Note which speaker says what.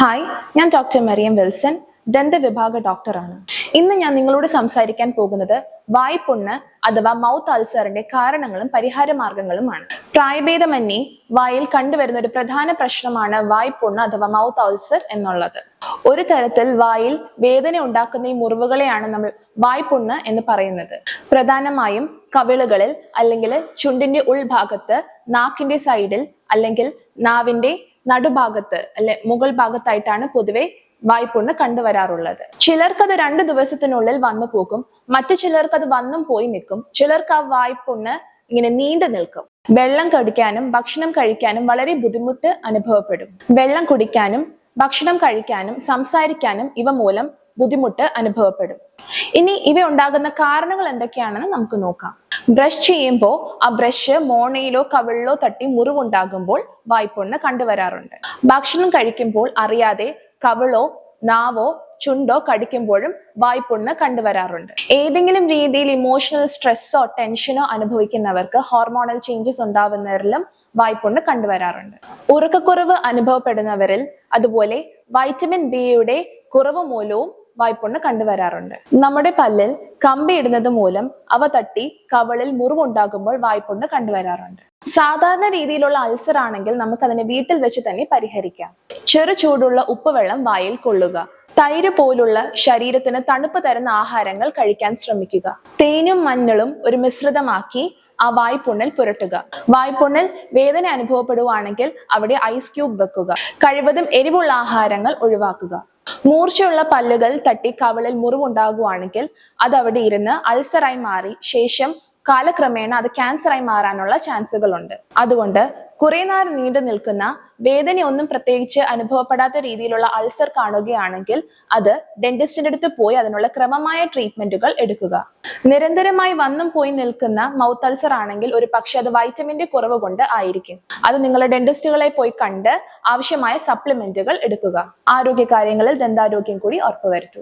Speaker 1: Hi ഞാൻ doctor Mariyam Wilson ദന്ത വിഭാഗ ഡോക്ടറാണ് ഇന്ന് ഞാൻ നിങ്ങളോട് സംസാരിക്കാൻ പോകുന്നത് വായ്പുണ്ണ് അഥവാ മൗത്ത് അൾസറിന്റെ കാരണങ്ങളും പരിഹാര മാർഗങ്ങളുമാണ്. പ്രായഭേദമന്യേ വായിൽ കണ്ടുവരുന്ന ഒരു പ്രധാന പ്രശ്നമാണ് വായ്പുണ്ണ് അഥവാ മൗത്ത് അൾസർ എന്നുള്ളത്. ഒരു തരത്തിൽ വായിൽ വേദന ഉണ്ടാക്കുന്ന ഈ മുറിവുകളെയാണ് നമ്മൾ വായ്പുണ്ണ് എന്ന് പറയുന്നത്. പ്രധാനമായും കവിളുകളിൽ അല്ലെങ്കിൽ ചുണ്ടിന്റെ ഉൾഭാഗത്ത് നാക്കിന്റെ സൈഡിൽ അല്ലെങ്കിൽ നാവിന്റെ നടുഭാഗത്ത് അല്ലെ മുകൾ ഭാഗത്തായിട്ടാണ് പൊതുവെ വായ്പുണ്ണ് കണ്ടുവരാറുള്ളത്. ചിലർക്ക് അത് രണ്ടു ദിവസത്തിനുള്ളിൽ വന്നു പോകും. മറ്റു ചിലർക്ക് അത് വന്നും പോയി നിൽക്കും. ചിലർക്ക് ആ വായ്പുണ്ണ് ഇങ്ങനെ നീണ്ടു നിൽക്കും. വെള്ളം കടിക്കാനും ഭക്ഷണം കഴിക്കാനും വളരെ ബുദ്ധിമുട്ട് അനുഭവപ്പെടും. വെള്ളം കുടിക്കാനും ഭക്ഷണം കഴിക്കാനും സംസാരിക്കാനും ഇവ മൂലം ബുദ്ധിമുട്ട് അനുഭവപ്പെടും. ഇനി ഇവ ഉണ്ടാകുന്ന കാരണങ്ങൾ എന്തൊക്കെയാണെന്ന് നമുക്ക് നോക്കാം. ബ്രഷ് ചെയ്യുമ്പോൾ ആ ബ്രഷ് മോണയിലോ കവിളിലോ തട്ടി മുറിവുണ്ടാകുമ്പോൾ വായ്പൊണ്ണ് കണ്ടുവരാറുണ്ട്. ഭക്ഷണം കഴിക്കുമ്പോൾ അറിയാതെ കവിളോ നാവോ ചുണ്ടോ കടിക്കുമ്പോഴും വായ്പുണ്ണ് കണ്ടുവരാറുണ്ട്. ഏതെങ്കിലും രീതിയിൽ ഇമോഷണൽ സ്ട്രെസ്സോ ടെൻഷനോ അനുഭവിക്കുന്നവർക്ക് ഹോർമോണൽ ചേഞ്ചസ് ഉണ്ടാവുന്നവരിലും വായ്പുണ്ണ് കണ്ടുവരാറുണ്ട്. ഉറക്കക്കുറവ് അനുഭവപ്പെടുന്നവരിൽ അതുപോലെ വൈറ്റമിൻ ബിയുടെ കുറവ് മൂലവും വായ്പുണ്ണ് കണ്ടുവരാറുണ്ട്. നമ്മുടെ പല്ലിൽ കമ്പി ഇടുന്നത് മൂലം അവ തട്ടി കവളിൽ മുറിവുണ്ടാകുമ്പോൾ വായ്പുണ്ണ് കണ്ടുവരാറുണ്ട്. സാധാരണ രീതിയിലുള്ള അൾസർ ആണെങ്കിൽ നമുക്ക് അതിനെ വീട്ടിൽ വെച്ച് തന്നെ പരിഹരിക്കാം. ചെറു ചൂടുള്ള ഉപ്പുവെള്ളം വായിൽ കൊള്ളുക. തൈര് പോലുള്ള ശരീരത്തിന് തണുപ്പ് തരുന്ന ആഹാരങ്ങൾ കഴിക്കാൻ ശ്രമിക്കുക. തേനും മഞ്ഞളും ഒരു മിശ്രിതമാക്കി ആ വായ്പുണ്ണിൽ പുരട്ടുക. വായ്പുണ്ണിൽ വേദന അനുഭവപ്പെടുവാണെങ്കിൽ അവിടെ ഐസ് ക്യൂബ് വെക്കുക. കഴിവതും എരിവുള്ള ആഹാരങ്ങൾ ഒഴിവാക്കുക. മൂർച്ചയുള്ള പല്ലുകൾ തട്ടി കവളിൽ മുറിവുണ്ടാകുവാണെങ്കിൽ അത് അവിടെ ഇരുന്ന് അൾസറായി മാറി ശേഷം കാലക്രമേണ അത് ക്യാൻസറായി മാറാനുള്ള ചാൻസുകൾ ഉണ്ട് അതുകൊണ്ട് കുറെ നാൾ നീണ്ടു നിൽക്കുന്ന വേദനയൊന്നും പ്രത്യേകിച്ച് അനുഭവപ്പെടാത്ത രീതിയിലുള്ള അൾസർ കാണുകയാണെങ്കിൽ അത് ഡെന്റിസ്റ്റിന്റെ അടുത്ത് പോയി അതിനുള്ള ക്രമമായ ട്രീറ്റ്മെന്റുകൾ എടുക്കുക. നിരന്തരമായി വന്നും പോയി നിൽക്കുന്ന മൗത്ത് അൾസർ ആണെങ്കിൽ ഒരു പക്ഷെ അത് വൈറ്റമിന്റെ കുറവ് കൊണ്ട് ആയിരിക്കും. അത് നിങ്ങളുടെ ഡെന്റിസ്റ്റുകളെ പോയി കണ്ട് ആവശ്യമായ സപ്ലിമെന്റുകൾ എടുക്കുക. ആരോഗ്യ കാര്യങ്ങളിൽ ദന്താരോഗ്യം കൂടി ഉറപ്പുവരുത്തുക